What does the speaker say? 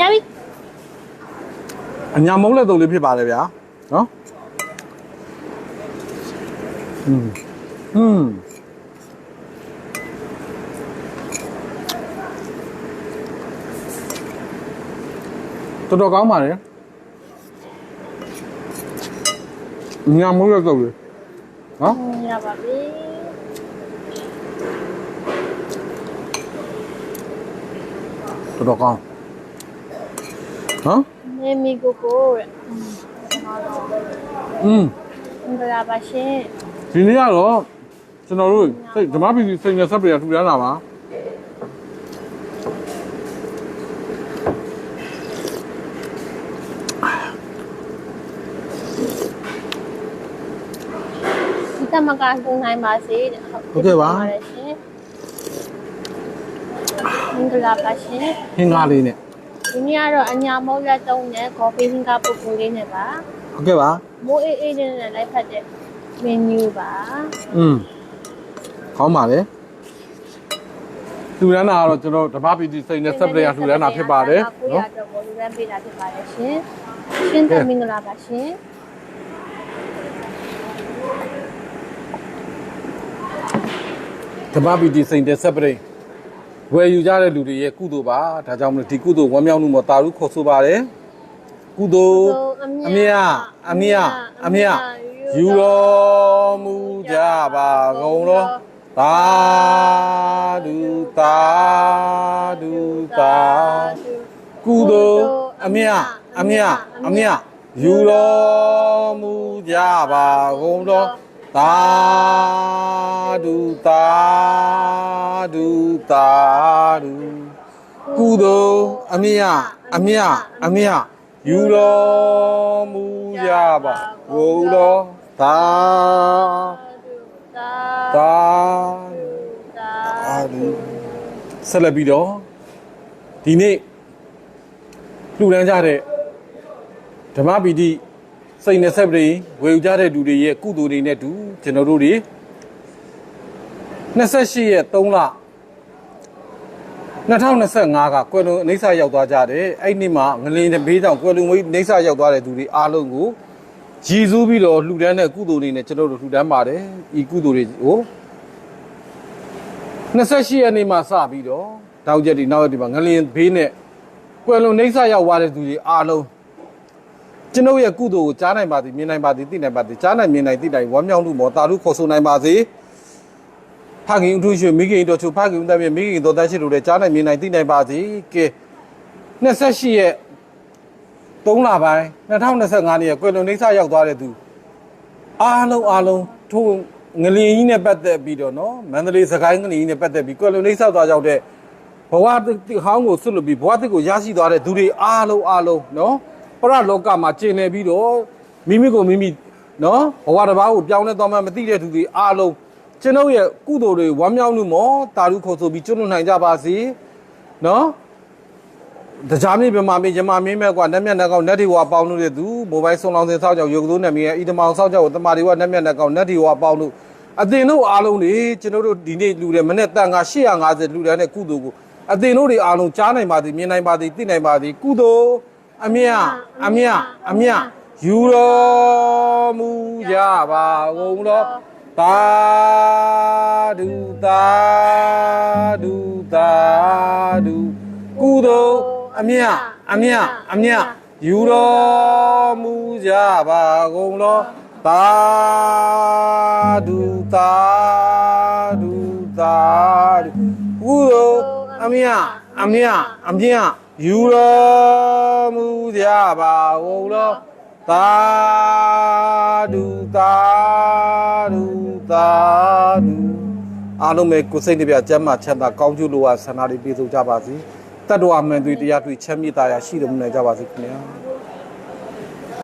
ရပြီ အညာမုံလက်တုံလေးဖြစ်ပါတယ်ဗျာနော်อืมอืมတော်တော်ကောင်းပါလေညာမုံလက်တုံလေးနော် ရပါပြီ တော်တော်ကောင်း နော်နေမီကိုကိုတဲ့อืมမင်္ဂလာပါရှင်ဒီနေ့ကတော့ကျွန်တော်တို့စိတ်ဓမ္မပီစီစိတ်နဲ့ဆက်ပြရထူရမ်းလာပါဒီတမကကူနိုင်ပါစေတဲ့ရှင်မင်္ဂလာပါရှင်ဟင်းကားလေးနဲ့ ဒီနေ့ကတော့အညာမုတ်လက်တုံးနဲ့ကော်ဖီဟင်္ကာပုတ်ပူလေးနဲ့ပါဟုတ်ကဲ့ပါမိုးအေးအေးနဲ့လိုက်ဖက်တဲ့မင်းနူးပါอืมကောင်းပါလေထူရမ်းတာကတော့ကျွန်တော်ဓမ္မပီစီစိတ်နဲ့ဆက်ပြရထူရမ်းတာဖြစ်ပါတယ်ကိုရနော်တော့ကိုလူရန်ပေးတာဖြစ်ပါတယ်ရှင်ရှင်တမင်္ဂလာပါရှင်ဓမ္မပီစီစိတ်နဲ့ဆက်ပြ ဝယ်ယူကြတဲ့လူတွေရဲ့ကုသိုလ်ပါဒါကြောင့်မလို့ဒီကုသိုလ်ဝမ်းမြောက်မှုမှာတာရုခေါ်ဆိုပါတယ်ကုသိုလ်အမြတ်အမြတ်အမြတ်ယူတော်မူကြပါကုန်လောသာဓုသာဓုသာကုသိုလ်အမြတ်အမြတ်အမြတ်ယူတော်မူကြပါကုန်လော သာဓုသာဓုသာဓုကုသိုလ်အမြတ်အမြတ်အမြတ်ယူတော်မူကြပါကုန်လောသာသာသာသာအာဒီဆက်လက်ပြီးတော့ဒီနေ့လှူဒန်းကြတဲ့ဓမ္မပီတိ စိတ်နဲ့ဆက်ပြီးဝေယူကြတဲ့လူတွေရဲ့ကုသိုလ်တွေနဲ့တူကျွန်တော်တို့တွေ28ရက်3လ2025ကကွယ်လွန်အိဋ္ဌရောက်သွားကြတယ်အဲ့ဒီနေ့မှာငလင်းတဲ့ဘေးကြောင့်ကွယ်လွန်ဝိအိဋ္ဌရောက်သွားတဲ့သူတွေအားလုံးကိုရည်စူးပြီးတော့လှူဒန်းတဲ့ကုသိုလ်တွေနဲ့ကျွန်တော်တို့လှူဒန်းပါတယ်ဤကုသိုလ်တွေကို28ရက်နေ့မှာစပြီးတော့တောက်ချက်ဒီနောက်ရက်ဒီမှာငလင်းဘေးနဲ့ကွယ်လွန်အိဋ္ဌရောက်သွားတဲ့သူတွေအားလုံး ကျွန်ုပ်ရဲ့ကုသိုလ်ကိုကြားနိုင်ပါသည်မြင်နိုင်ပါသည်သိနိုင်ပါသည်ကြားနိုင်မြင်နိုင်သိနိုင်ဝမ်းမြောက်မှုမောတာရုခေါ်ဆိုနိုင်ပါစေဖခင်ဥထုရွှေမိခင်တို့ချူဖခင်ဥတတ်မြမိခင်တို့တတ်ရှိတို့လည်းကြားနိုင်မြင်နိုင်သိနိုင်ပါစေကဲ28ရက်3လပိုင်း2025နှစ်ရက်ကွယ်လွန်နေဆရောက်သွားတဲ့သူအားလုံးအားလုံးထိုးငလျင်ကြီးနဲ့ပတ်သက်ပြီးတော့နော်မန္တလေးစကိုင်းငလျင်ကြီးနဲ့ပတ်သက်ပြီးကွယ်လွန်နေဆသွားရောက်တဲ့ဘဝတစ်ဟောင်းကိုဆွတ်လို့ပြီးဘဝတစ်ကိုရရှိသွားတဲ့သူတွေအားလုံးအားလုံးနော် ပရလောကမှာကျင်နေပြီးတော့မိမိကိုမိမိနော်ဘဝတစ်ပါးကိုပြောင်းလဲသွားမှမသိတဲ့သူတွေအားလုံးကျွန်ုပ်ရဲ့ကုသိုလ်တွေဝမ်းမြောက်မှုမောတာရုခေါ်ဆိုပြီးကျွလွန်နိုင်ကြပါစေနော်တရားမြင့်ပြမမင်းယမမင်းမဲ့ကွာနတ်မြတ်နတ်ကောင်နတ်ဒီဝါပေါင်းလို့တဲ့သူမိုဘိုင်းဆုံးလောင်းစင်ဆောက်ကြောင့်ရုပ်သိုးနတ်မင်းရဲ့ဣဒမောင်ဆောက်ကြောင့်တမာဒီဝါနတ်မြတ်နတ်ကောင်နတ်ဒီဝါပေါင်းလို့အသင်တို့အားလုံးတွေကျွန်တော်တို့ဒီနေ့လူတဲ့မနေ့တန်က850လူတဲ့နဲ့ကုသိုလ်ကိုအသင်တို့တွေအားလုံးကြားနိုင်ပါသည်မြင်နိုင်ပါသည်သိနိုင်ပါသည်ကုသိုလ် အမြတ်အမြတ်အမြတ်ယူတော်မူကြပါကုန်သောသာဓုသာဓုသာဓုကုသိုလ်အမြတ်အမြတ်အမြတ်ယူတော်မူကြပါကုန်သောသာဓုသာဓုသာဓုကုသိုလ်အမြတ်အမြတ်အမြတ်ယူတော် မူကြပါကုန်သောသာဓုသာဓုသာဓုအားလုံးပဲကိုယ်စိတ်နှပြကျမ်းမာချမ်းသာကောင်းကျိုးလိုဝဆန္ဒတွေပြည့်စုံကြပါစေတတ္တဝအမှန်တွေတရားတွေ့ချမ်းမြေ့တာရရှိတော်မူနိုင်ကြပါစေခင်ဗျာ